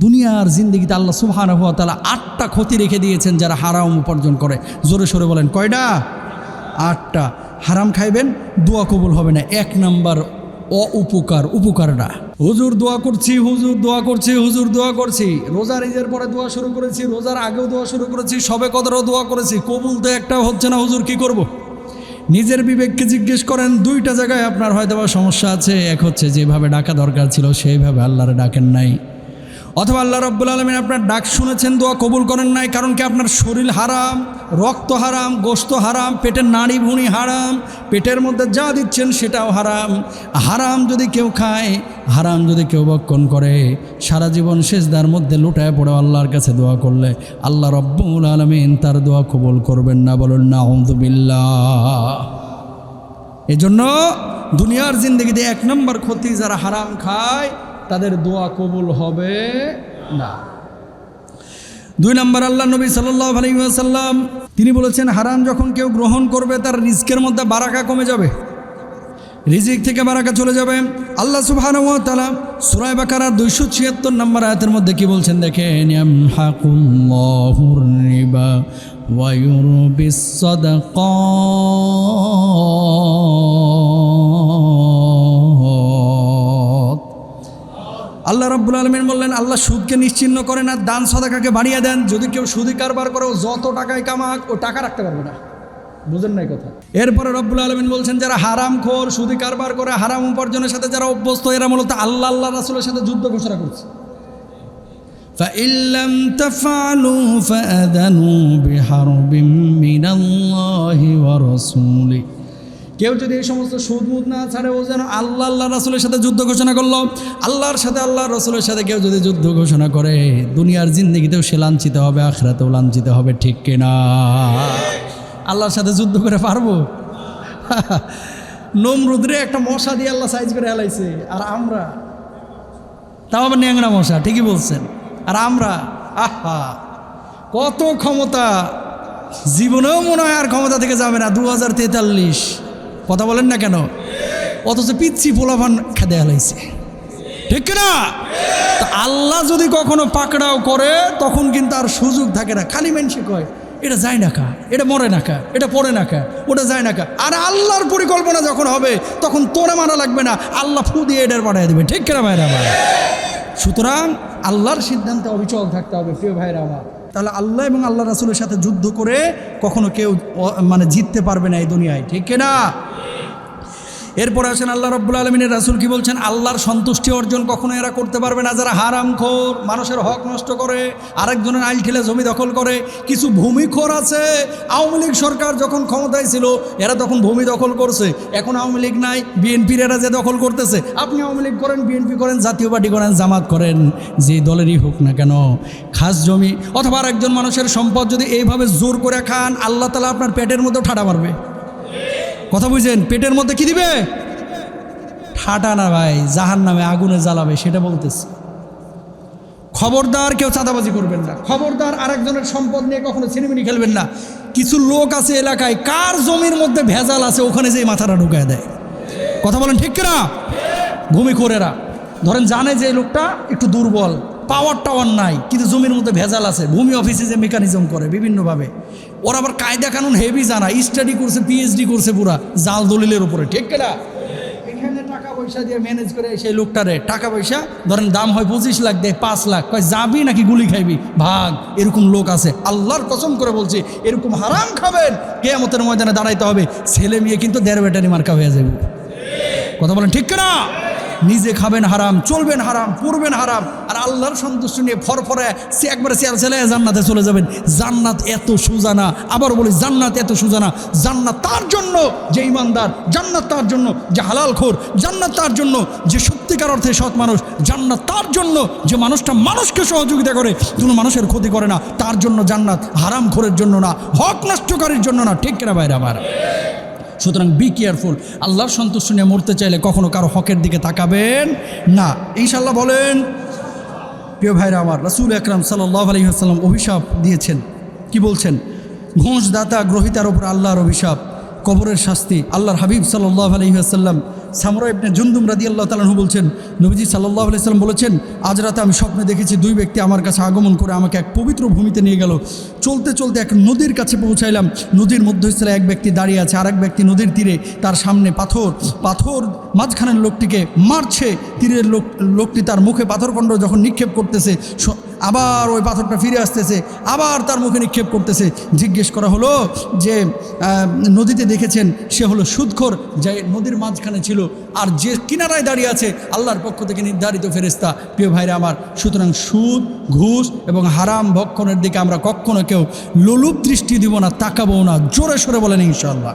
দুনিয়ার জিন্দগিতে আল্লাহ সুবহান তালা আটটা ক্ষতি রেখে দিয়েছেন যারা হারাম উপার্জন করে। জোরে সরে বলেন, কয়টা? আটটা। হারাম খাইবেন, দোয়া কবুল হবে না। এক নাম্বার, অউপকার উপকারটা হুজুর দোয়া করছি, হুজুর দোয়া করছি, হুজুর দোয়া করছি। রোজার ঈদের পরে দোয়া শুরু করেছি, রোজার আগেও দোয়া শুরু করেছি, সবে কদরও দোয়া করেছি। কবুল তো একটা হচ্ছে না, হুজুর কি করব। নিজের বিবেককে জিজ্ঞেস করেন, দুইটা জায়গায় আপনার হয়তো সমস্যা আছে। এক হচ্ছে যেভাবে ডাকা দরকার ছিল, সেইভাবে আল্লাহরে ডাকেন নাই। অথবা আল্লাহ রব্বুল আলমিন আপনার ডাক শুনেছেন, দোয়া কবুল করেন নাই, কারণ কি আপনার শরীর হারাম, রক্ত হারাম, গোস্ত হারাম, পেটের নাড়ি ভুঁড়ি হারাম, পেটের মধ্যে যা দিচ্ছেন সেটাও হারাম। হারাম যদি কেউ খায়, হারাম যদি কেউ বক্ষণ করে, সারা জীবন শেষদার মধ্যে লুটায় পড়ে আল্লাহর কাছে দোয়া করলে আল্লাহ রব্বুল আলমিন তার দোয়া কবুল করবেন না, বলুন না আহমদুবিল্লাহ এজন্য দুনিয়ার জিন্দগিতে এক নম্বর ক্ষতি যারা হারাম খায় তাদের দোয়া কবুল হবে না। দুই নম্বর আল্লাহ নবী সাল্লাহ আলাইসাল্লাম তিনি বলেছেন, হারাম যখন কেউ গ্রহণ করবে, তার রিস্কের মধ্যে বারাকা কমে যাবে। রিজিক থেকে বারাকা চলে যাবে। আল্লাহ সুবহান ওয়া তাআলা সূরা বাকারার 276 নম্বর আয়াতের মধ্যে কি বলছেন? দেখেন ইয়ামহাকুল্লাহুর রিবা আল্লাহ রাব্বুল আলমিন বললেন আল্লাহ সুদকে নিশ্চিন্ন করেন আর দান সদাকাকে বাড়িয়ে দেন যদি কেউ সুদি কারবার করে ও যত টাকায় কামাক ও টাকা রাখতে পারবে না বুঝেন নাই কথা এরপরে রব্বুল আলমিন বলছেন যারা হারাম খোর সুদি কারবার করে হারাম উপার্জনের সাথে যারা অভ্যস্ত এরা মূলত আল্লাহ আল্লাহ রাসুলের সাথে যুদ্ধ ঘোষণা করছে فإن لم تفعلوا فأذنوا بحرب من الله ورسوله কেউ যদি এই সমস্ত সুদমুদ না ছাড়ে, ও যেন আল্লাহ আল্লাহ রাসুলের সাথে যুদ্ধ ঘোষণা করল। আল্লাহর সাথে আল্লাহ রসুলের সাথে কেউ যদি যুদ্ধ ঘোষণা করে, দুনিয়ার জিন্দগিতেও সে লাঞ্ছিত হবে, আখরাতেও লাঞ্ছিত হবে, ঠিক কিনা? আল্লাহর সাথে যুদ্ধ করে পারব? নমরুদ্রে একটা মশা দিয়ে আল্লাহ সাইজ করে হেলাইছে। আর আমরা? তাও আবার ন্যাংরা মশা, ঠিকই বলছেন। আর আমরা? আহা! কত ক্ষমতা? জীবনেও মনে হয় আর ক্ষমতা থেকে যাবে না। দু হাজার তেতাল্লিশ। কথা বলেন না কেন? অথচ পিচ্ছি পোলাভান খেদে হেলাইছে। ঠিক না আল্লাহ যদি কখনো পাকড়াও করে, তখন কিন্তু আর সুযোগ থাকে না। খালি মেনসে কয়, এটা যায় না কা, এটা মরে না কা, এটা পড়ে না কা, ওটা যায় না কা। আর আল্লাহর পরিকল্পনা যখন হবে, তখন তোরে মারা লাগবে না, আল্লাহ ফু দিয়ে এটার পাঠিয়ে দেবে। ঠিক কিনা ভাইরা আমার? সুতরাং আল্লাহর সিদ্ধান্তে অবিচল থাকতে হবে, প্রিয় ভাইরা আমার। তাহলে আল্লাহ এবং আল্লাহ রাসুলের সাথে যুদ্ধ করে কখনো কেউ মানে জিততে পারবে না এই দুনিয়ায়। ঠিক কিনা? এরপরে আসেন আল্লাহ রব্বুল আলমিনের রাসুল কি বলছেন? আল্লাহর সন্তুষ্টি অর্জন কখনো এরা করতে পারবে না। যারা হারাম খোর মানুষের হক নষ্ট করে, আরেকজনের আইল ঠেলে জমি দখল করে, কিছু ভূমিখোর আছে। আওয়ামী লীগ সরকার যখন ক্ষমতায় ছিল, এরা তখন ভূমি দখল করছে। এখন আওয়ামী লীগ নাই, বিএনপির এরা যে দখল করতেছে। আপনি আওয়ামী লীগ করেন, বিএনপি করেন, জাতীয় পার্টি করেন, জামাত করেন, যে দলেরই হোক না কেন। খাস জমি, অথবা আরেকজন মানুষের সম্পদ যদি এইভাবে জোর করে খান, আল্লাহ তালা আপনার পেটের মধ্যেও ঠাডা মারবে। কথা বুঝছেন পেটের মধ্যে কি দিবে? ঠাটা না ভাই জাহান নামে আগুনে জ্বালাবে, সেটা বলতেছে। খবরদার কেউ চাঁদাবাজি করবেন না। খবরদার আরেকজনের সম্পদ নিয়ে কখনো ছিনিমিনি খেলবেন না। কিছু লোক আছে এলাকায়, কার জমির মধ্যে ভেজাল আছে ওখানে যেই মাথাটা ঢুকায় দেয়। কথা বলেন ঠিক না ভূমি করেরা ধরেন জানে যে লোকটা একটু দুর্বল পাওয়ার টাওয়ার নাই, কিন্তু জমির মধ্যে ভেজাল আছে, ভূমি অফিসে যে মেকানিজম করে, বিভিন্নভাবে। ওরা আবার কায়দা কানুন হেভি জানা স্টাডি করছে পিএইচডি করছে পুরা, জাল দলিলের উপরে, ঠিক না এখানে টাকা পয়সা দিয়ে ম্যানেজ করে সেই লোকটারে, টাকা পয়সা, ধরেন দাম হয় পঁচিশ লাখ, দেয় পাঁচ লাখ, কয়, যাবি নাকি গুলি খাইবি? ভাগ, এরকম লোক আছে। আল্লাহর কসম করে বলছি, এরকম হারাম খাবেন, কেয়ামতের ময়দানে দাঁড়াইতে হবে। ছেলে মেয়ে কিন্তু দেড় বেটারি মার্কা হয়ে যাবে। কথা বলেন ঠিক না নিজে খাবেন হারাম, চলবেন হারাম, পড়বেন হারাম। আর আল্লাহর সন্তুষ্ট নিয়ে ফরফরে সে একবারে চেয়ার ছেলে জান্নাতে চলে যাবেন। জান্নাত এত সুজানা, আবার বলি জান্নাত এত সুজানা। জান্নাত তার জন্য যে ইমানদার, জান্নাত তার জন্য যে হালাল খোর, জান্নাত তার জন্য যে সত্যিকার অর্থে সৎ মানুষ, জান্নাত তার জন্য যে মানুষটা মানুষকে সহযোগিতা করে, কোনো মানুষের ক্ষতি করে না। তার জন্য জান্নাত হারাম খোরের জন্য না, হক নষ্টকারীর জন্য না। ঠিক কিনা বাইরে আমার? সুতরাং বি কেয়ারফুল আল্লাহর সন্তুষ্ট নিয়ে মরতে চাইলে কখনো কারও হকের দিকে তাকাবেন না। ইনশাল্লাহ বলেন, প্রিয় ভাইরা আমার, রাসুল আকরাম সাল্লাহ আলহিহাসাল্লাম অভিশাপ দিয়েছেন। কি বলছেন? ঘোষদাতা গ্রহিতার ওপর আল্লাহর অভিশাপ, কবরের শাস্তি, আল্লাহর হাবিব সাল্লাহ আলহিহাসাল্লাম সামরা ইবনে জুন্দুম রাদি আল্লাহ তালাহু বলছেন, নবীজি সাল্লাহ আলাইসাল্লাম বলেছেন, আজ রাতে আমি স্বপ্নে দেখেছি দুই ব্যক্তি আমার কাছে আগমন করে আমাকে এক পবিত্র ভূমিতে নিয়ে গেল। চলতে চলতে এক নদীর কাছে পৌঁছাইলাম। নদীর মধ্যস্থলে এক ব্যক্তি দাঁড়িয়ে আছে আর এক ব্যক্তি নদীর তীরে। তার সামনে পাথর। পাথর মাঝখানের লোকটিকে মারছে। তীরের লোক, লোকটি তার মুখে পাথরখণ্ড যখন নিক্ষেপ করতেছে আবার ওই পাথরটা ফিরে আসতেছে, আবার তার মুখে নিক্ষেপ করতেছে। জিজ্ঞেস করা হলো যে নদীতে দেখেছেন, সে হলো সুদখোর যে নদীর মাঝখানে ছিল। আর যে কিনারায় দাঁড়িয়ে আছে, আল্লাহর পক্ষ থেকে নির্ধারিত ফেরেস্তা প্রিয় ভাইরা আমার, সুতরাং সুদ, ঘুষ এবং হারাম ভক্ষণের দিকে আমরা কখনো কেউ লোলুপ দৃষ্টি দিব না, তাকাবো না, জোরে সোরে বলেন ইনশাল্লাহ